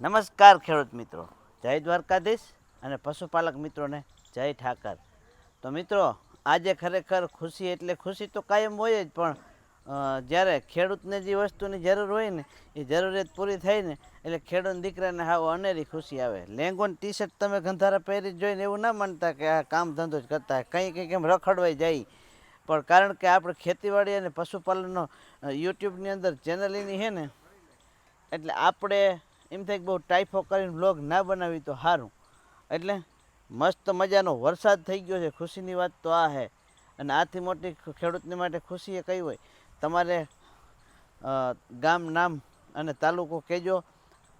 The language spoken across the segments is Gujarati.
નમસ્કાર ખેડૂત મિત્રો. જય દ્વારકાધીશ અને પશુપાલક મિત્રોને જય ઠાકર. તો મિત્રો, આજે ખરેખર ખુશી એટલે ખુશી તો કાયમ હોય જ, પણ જ્યારે ખેડૂતને જે વસ્તુની જરૂર હોય ને, એ જરૂરિયાત પૂરી થાય ને, એટલે ખેડૂત દીકરાને હાવ અનેરી ખુશી આવે. લેંગોન ટી શર્ટ તમે ગંધારા પહેરી જોઈને એવું ના માનતા કે આ કામ ધંધો જ કરતા કંઈ કંઈક એમ રખડવાઈ જાય. પણ કારણ કે આપણે ખેતીવાડી અને પશુપાલનનો યુટ્યુબની અંદર ચેનલની છે ને, એટલે આપણે એમ થાય કે બહુ ટાઈફો કરીને બ્લોગ ના બનાવી તો સારું એટલે મસ્ત મજાનો વરસાદ થઈ ગયો છે. ખુશીની વાત તો આ છે અને આથી મોટી ખેડૂતને માટે ખુશી એ કઈ હોય, તમારે ગામ, નામ અને તાલુકો કહેજો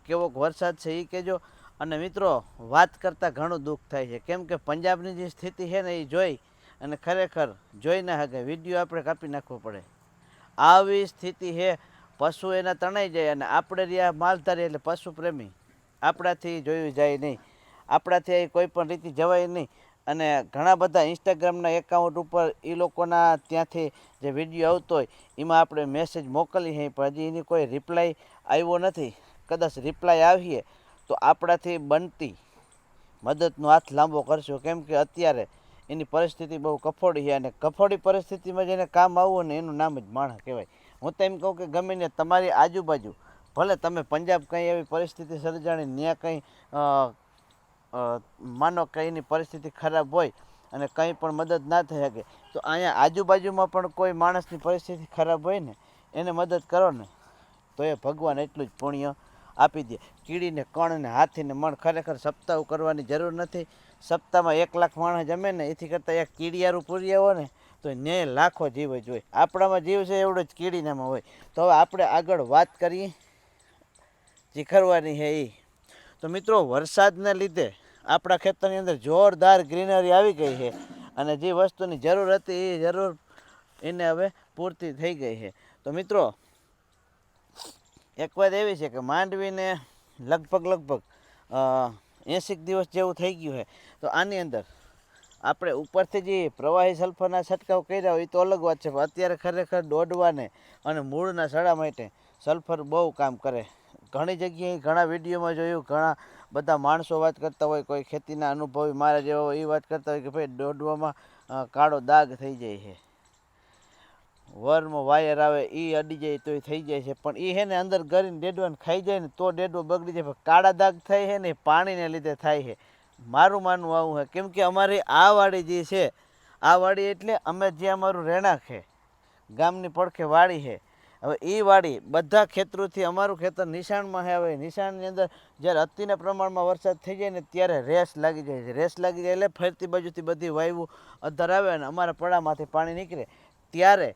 કેવો વરસાદ છે એ કહેજો. અને મિત્રો, વાત કરતાં ઘણું દુઃખ થાય છે. કેમ કે પંજાબની જે સ્થિતિ છે ને એ જોઈ અને ખરેખર જોઈ ના શકે વીડિયો આપણે કાપી નાખવો પડે. આવી સ્થિતિ છે પશુ એના તણાઈ જાય અને આપણે રહ્યા માલધારી એટલે પશુ પ્રેમી. આપણાથી જોયું જાય નહીં. આપણાથી કોઈ પણ રીતે જવાય નહીં. અને ઘણા બધા ઇન્સ્ટાગ્રામના એકાઉન્ટ ઉપર એ લોકોના ત્યાંથી જે વીડિયો આવતો હોય, એમાં આપણે મેસેજ મોકલી છે પણ હજી એની કોઈ રિપ્લાય આવ્યો નથી. કદાચ રિપ્લાય આવીએ, તો આપણાથી બનતી મદદનો હાથ લાંબો કરશો. કેમ કે અત્યારે એની પરિસ્થિતિ બહુ કફોડી છે અને કફોડી પરિસ્થિતિમાં જેને કામ આવવું ને એનું નામ જ માણસ કહેવાય. હું તો એમ કહું કે ગમે ને તમારી આજુબાજુ, ભલે તમે પંજાબ કંઈ એવી પરિસ્થિતિ સર્જાણી ત્યાં કંઈ માનો કંઈની પરિસ્થિતિ ખરાબ હોય અને કંઈ પણ મદદ ના થઈ શકે, તો અહીંયા આજુબાજુમાં પણ કોઈ માણસની પરિસ્થિતિ ખરાબ હોય ને, એને મદદ કરો ને. તો એ ભગવાન એટલું જ પુણ્ય આપી દે. કીડીને કણ ને હાથીને, મણ ખરેખર સપ્તાહ કરવાની જરૂર નથી. સપ્તાહમાં એક લાખ માણસ જમે ને, એથી કરતાં એક કીડિયારું પૂરી આવો ને તો ને લાખો જીવ જ હોય. આપણામાં જીવ છે એવડો જ કીડીનામાં હોય. તો હવે આપણે આગળ વાત કરીએ. ચીખરવાની છે એ તો મિત્રો, વરસાદને લીધે આપણા ખેતરની અંદર જોરદાર ગ્રીનરી આવી ગઈ છે અને જે વસ્તુની જરૂર હતી એ જરૂર એને હવે પૂર્તિ થઈ ગઈ છે. તો મિત્રો, એક વાત એવી છે કે માંડવીને લગભગ લગભગ એંસીક દિવસ જેવું થઈ ગયું છે. તો આની અંદર આપણે ઉપરથી જે પ્રવાહી સલ્ફરના છંટકાવ કર્યા હોય એ તો અલગ વાત છે, પણ અત્યારે ખરેખર દોડવાને અને મૂળના સડા માટે સલ્ફર બહુ કામ કરે. ઘણી જગ્યાએ ઘણા વિડીયોમાં જોયું, ઘણા બધા માણસો વાત કરતા હોય, કોઈ ખેતીના અનુભવી મારા જેવા હોય, એ વાત કરતા હોય કે ભાઈ દોડવામાં કાળો દાગ થઈ જાય છે. વરમાં વાયર આવે, એ અડી જાય તો એ થઈ જાય છે, પણ એ હે ને અંદર ગરીને ડેડવાને ખાઈ જાય ને તો ડેડવો બગડી જાય, પણ કાળા દાગ થાય છે ને પાણીને લીધે થાય છે. મારું માનવું આવું છે. કેમ કે અમારી આ વાડી જે છે, આ વાડી એટલે અમે જે અમારું રહેણાંક છે, ગામની પડખે વાડી છે. હવે એ વાડી બધા ખેતરોથી અમારું ખેતર નિશાણમાં છે. હવે નિશાણની અંદર જ્યારે અતિના પ્રમાણમાં વરસાદ થઈ જાય ને ત્યારે રેસ લાગી જાય છે. રેસ લાગી જાય એટલે ફરતી બાજુથી બધી વાયુ અધર આવે અને અમારા પડામાંથી પાણી નીકળે. ત્યારે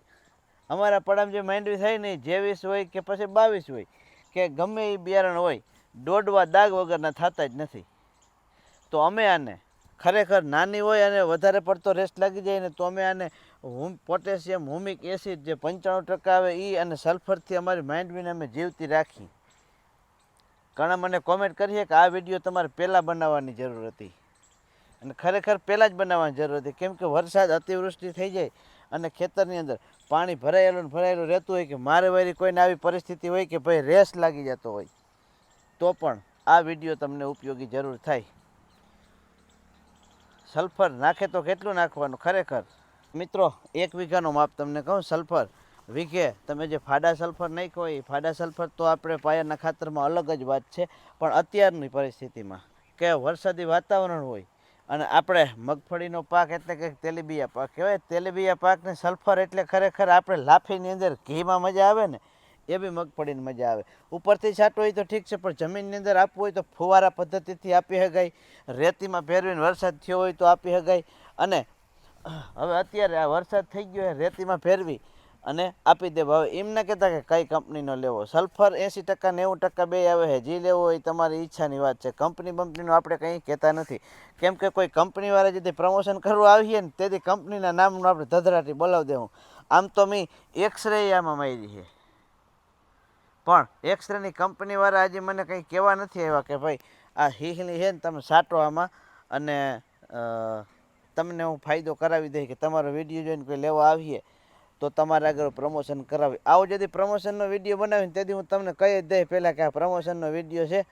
અમારા પડામાં જે માંડવી થાય ને જેવીસ હોય કે પછી બાવીસ હોય, કે ગમે એ બિયારણ હોય, દોડવા દાગ વગરના થતા જ નથી. તો અમે આને ખરેખર નાની હોય અને વધારે પડતો રેસ્ટ લાગી જાય ને તો અમે આને હુમ પોટેશિયમ હુમિક એસિડ જે પંચાણું ટકા આવે એ અને સલ્ફરથી અમારી માઇન્ડવીને અમે જીવતી રાખી. ઘણા મને કોમેન્ટ કરીએ કે આ વીડિયો તમારે પહેલાં બનાવવાની જરૂર હતી. અને ખરેખર પહેલાં જ બનાવવાની જરૂર હતી. કેમ કે વરસાદ અતિવૃષ્ટિ થઈ જાય અને ખેતરની અંદર પાણી ભરાયેલું ને ભરાયેલું રહેતું હોય કે મારે વારી કોઈને આવી પરિસ્થિતિ હોય કે ભાઈ રેસ લાગી જતો હોય, તો પણ આ વીડિયો તમને ઉપયોગી જરૂર થાય. સલ્ફર નાખે તો કેટલું નાખવાનું? ખરેખર? મિત્રો, એક વીઘાનો માપ તમને કહું, સલ્ફર વીઘે તમે જે ફાડા સલ્ફર કહો એ ફાડા સલ્ફર તો આપણે પાયાના ખાતરમાં અલગ જ વાત છે, પણ અત્યારની પરિસ્થિતિમાં કે વરસાદી વાતાવરણ હોય અને આપણે મગફળીનો પાક એટલે કે તેલીબિયા પાક. કહેવાય તેલીબિયા પાકને સલ્ફર એટલે ખરેખર આપણે લાફીની અંદર ઘીમાં મજા આવે ને એ બી મગફળીની મજા આવે. ઉપરથી છાંટવું હોય તો ઠીક છે, પણ જમીનની અંદર આપવું હોય તો ફુવારા પદ્ધતિથી આપી શકાય. રેતીમાં ફેરવીને વરસાદ થયો હોય તો આપી શકાય. અને, હવે અત્યારે આ વરસાદ થઈ ગયો રેતીમાં ફેરવી અને આપી દે હવે એમ ના કહેતા કે કઈ કંપનીનો લેવો? સલ્ફર એંસી ટકા નેવું ટકા બે આવે. છે જે લેવો એ તમારી ઈચ્છાની વાત છે. કંપની બંપનીનું આપણે કંઈ કહેતા નથી. કેમ કે કોઈ કંપનીવાળા જેથી પ્રમોશન કરવા આવીએ ને તેથી કંપનીના નામનું આપણે ધધરાટી બોલાવી દેવું. આમ તો મેં એક્સરે આમાં મારી છે. પણ એક્સરેની કંપનીવાળા આજે મને કંઈ કહેવા નથી આવ્યા કે ભાઈ, આ હીહલી છે ને તમે સાટો આમાં અને તમને હું ફાયદો કરાવી દઈ કે તમારો વીડિયો જોઈને કોઈ લેવા આવીએ, તો તમારે આગળ પ્રમોશન કરાવી. આવો જેથી પ્રમોશનનો વીડિયો બનાવીને તેથી હું તમને કહી જ દઈ પહેલાં કે આ પ્રમોશનનો વીડિયો છે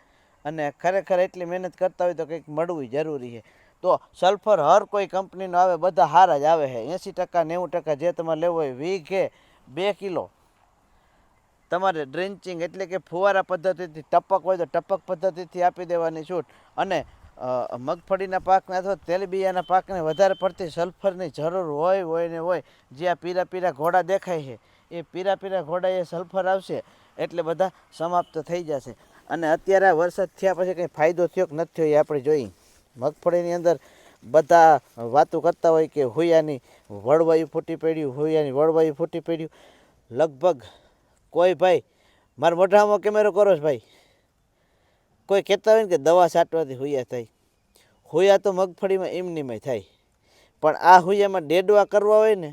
અને ખરેખર એટલી મહેનત કરતા હોય તો કંઈક મળવું જરૂરી છે. તો સલ્ફર હર કોઈ કંપનીનો આવે, બધા હારા જ આવે છે. એંસી ટકા નેવું ટકા જે તમારે લેવો હોય વીઘે બે કિલો તમારે ડ્રેન્ચિંગ એટલે કે ફુવારા પદ્ધતિથી, ટપક હોય તો ટપક પદ્ધતિથી આપી દેવાની છૂટ. અને મગફળીના પાકને અથવા તેલબિયાના પાકને વધારે પડતી સલ્ફરની જરૂર હોય હોય ને હોય, જે આ પીરા પીરા ઘોડા દેખાય છે, એ પીરા પીરા ઘોડા એ સલ્ફર આવશે, એટલે બધા સમાપ્ત થઈ જશે. અને અત્યારે આ વરસાદ થયા પછી કંઈ ફાયદો થયો કે નથી થયો એ આપણે જોઈએ. મગફળીની અંદર બધા વાતો કરતા હોય કે હોયાની વળવાયું ફૂટી પડ્યું, હોયાની વળવાયું ફૂટી પડ્યું. લગભગ કોઈ ભાઈ, મારા મોઢામાં કેમેરો કરો છો ભાઈ? કોઈ કહેતા હોય ને કે દવા છાંટવાથી હુયા થાય. હુયા તો મગફળીમાં એમનીમાં થાય. પણ આ હુયામાં ડેડવા કરવા હોય ને,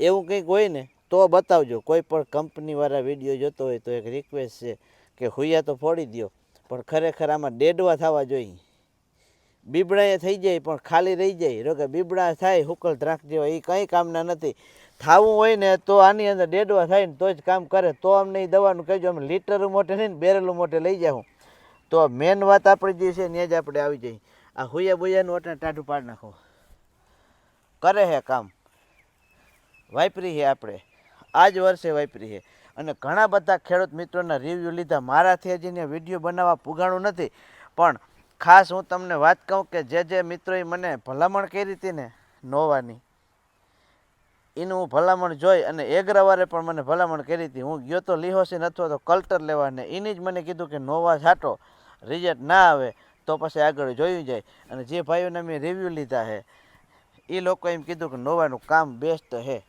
એવું કંઈક હોય ને, તો બતાવજો. કોઈ પણ કંપનીવાળા વીડિયો જોતો હોય તો એક રિક્વેસ્ટ છે કે હુયા તો ફોડી દ્યો, પણ ખરેખર આમાં ડેડવા થવા જોઈએ. બીબડા થઈ જાય, પણ ખાલી રહી જાય. કે બીબડા થાય, હુકલ દ્રાક્ષ જેવા એ કંઈ કામના નથી. થાવું હોય ને તો આની અંદર ડેડવા થાય ને તો જ કામ કરે. તો અમને એ દવાનું કહેજો, અમે લીટરું મોટે નહીં ને બેરેલું મોટે લઈ જાઉં તો મેન વાત આપણી જે છે ને જ આપણે આવી જઈએ. આ હુયા બુયાનું અટને ટાઢું પાડી નાખો. કરે હે કામ. વાપરી છે આપણે. આ જ વર્ષે વાપરી છે અને ઘણા બધા ખેડૂત મિત્રોના રિવ્યૂ લીધા. મારાથી હજીને વીડિયો બનાવવા પુગાણું નથી. પણ ખાસ હું તમને વાત કહું કે જે જે મિત્રોએ મને ભલામણ કરી હતી ને નોવાની, એનું હું ભલામણ જોઈ અને એગ્રવારે પણ મને ભલામણ કરી હતી. હું ગયો તો લિહોસીન અથવા તો કલ્ટર લેવા ને એની જ મને કીધું કે નોવા છાંટો, રિઝલ્ટ ના આવે તો પછી આગળ જોયું જાય. અને જે ભાઈઓને મેં રિવ્યૂ લીધા છે, એ લોકો એમ કીધું કે નોવાનું કામ બેસ્ટ છે.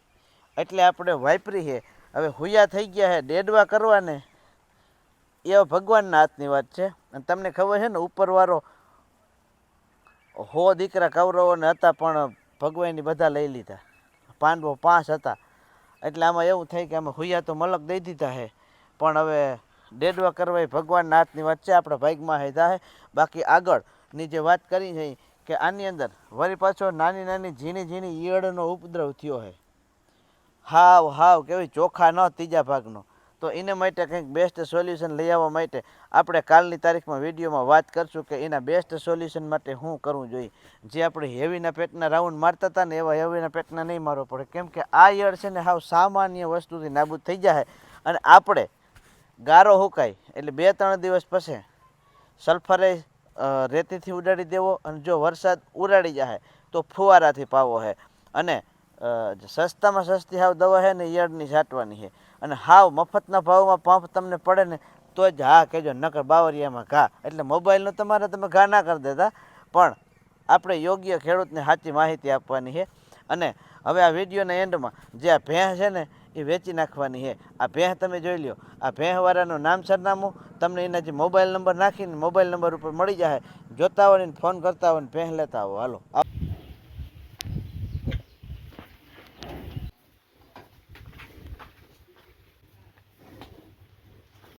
એટલે આપણે વાપરી છે. હવે હુયા થઈ ગયા છે. ડેડવા કરવાને એ ભગવાનના હાથની વાત છે. અને તમને ખબર છે ને, ઉપરવાળો હો દીકરા કૌરવોને હતા પણ ભગવાનની બધા લઈ લીધા. પાંડવો પાંચ હતા. એટલે આમાં એવું થાય કે અમે હુયા તો મલક દઈ દીધા હે. પણ હવે ડેડવા કરવા એ ભગવાનના હાથની વાત છે, આપણા ભાગમાં હે થાય બાકી આગળની જે વાત કરી છે કે આની અંદર વળી પાછો નાની નાની ઝીણી ઝીણી ઈયળનો ઉપદ્રવ થયો છે હાવ હાવ કેવી ચોખા ન ત્રીજા ભાગનો. તો એને માટે કંઈક બેસ્ટ સોલ્યુશન લઈ આવવા માટે આપણે કાલની તારીખમાં વિડીયોમાં વાત કરશું કે એના બેસ્ટ સોલ્યુશન માટે શું કરવું જોઈએ. જે આપણે હેવીના પેટના રાઉન્ડ મારતા હતા ને એવા હેવીના પેટના નહીં મારવો પડે. કેમ કે આ યર છે ને હાવ સામાન્ય વસ્તુથી નાબૂદ થઈ જાય અને આપણે ગારો હુકાય એટલે બે ત્રણ દિવસ પછી સલ્ફરે રેતીથી ઉડાડી દેવો અને જો વરસાદ ઉડાડી જાય તો ફુવારાથી પાવો છે અને સસ્તામાં સસ્તી હાવ દવા છે ને ઈયળની છાંટવાની છે અને હાવ મફતના ભાવમાં પંપ તમને પડે ને, તો જ હા કહેજો, નકર બાવરિયામાં ઘા. એટલે મોબાઈલનો તમારે તમે ઘા ના કરી દેતા. પણ આપણે યોગ્ય ખેડૂતને સાચી માહિતી આપવાની છે. અને હવે આ વિડીયોના એન્ડમાં જે આ ભેંસ છે ને, એ વેચી નાખવાની છે. આ ભેંસ તમે જોઈ લ્યો. આ ભેંસવાળાનું નામ સરનામું તમને એના જે મોબાઈલ નંબર નાખીને મોબાઈલ નંબર ઉપર મળી જાય. જોતા હોય ને ફોન કરતા હોય ને ભેંસ લેતા આવો હાલો.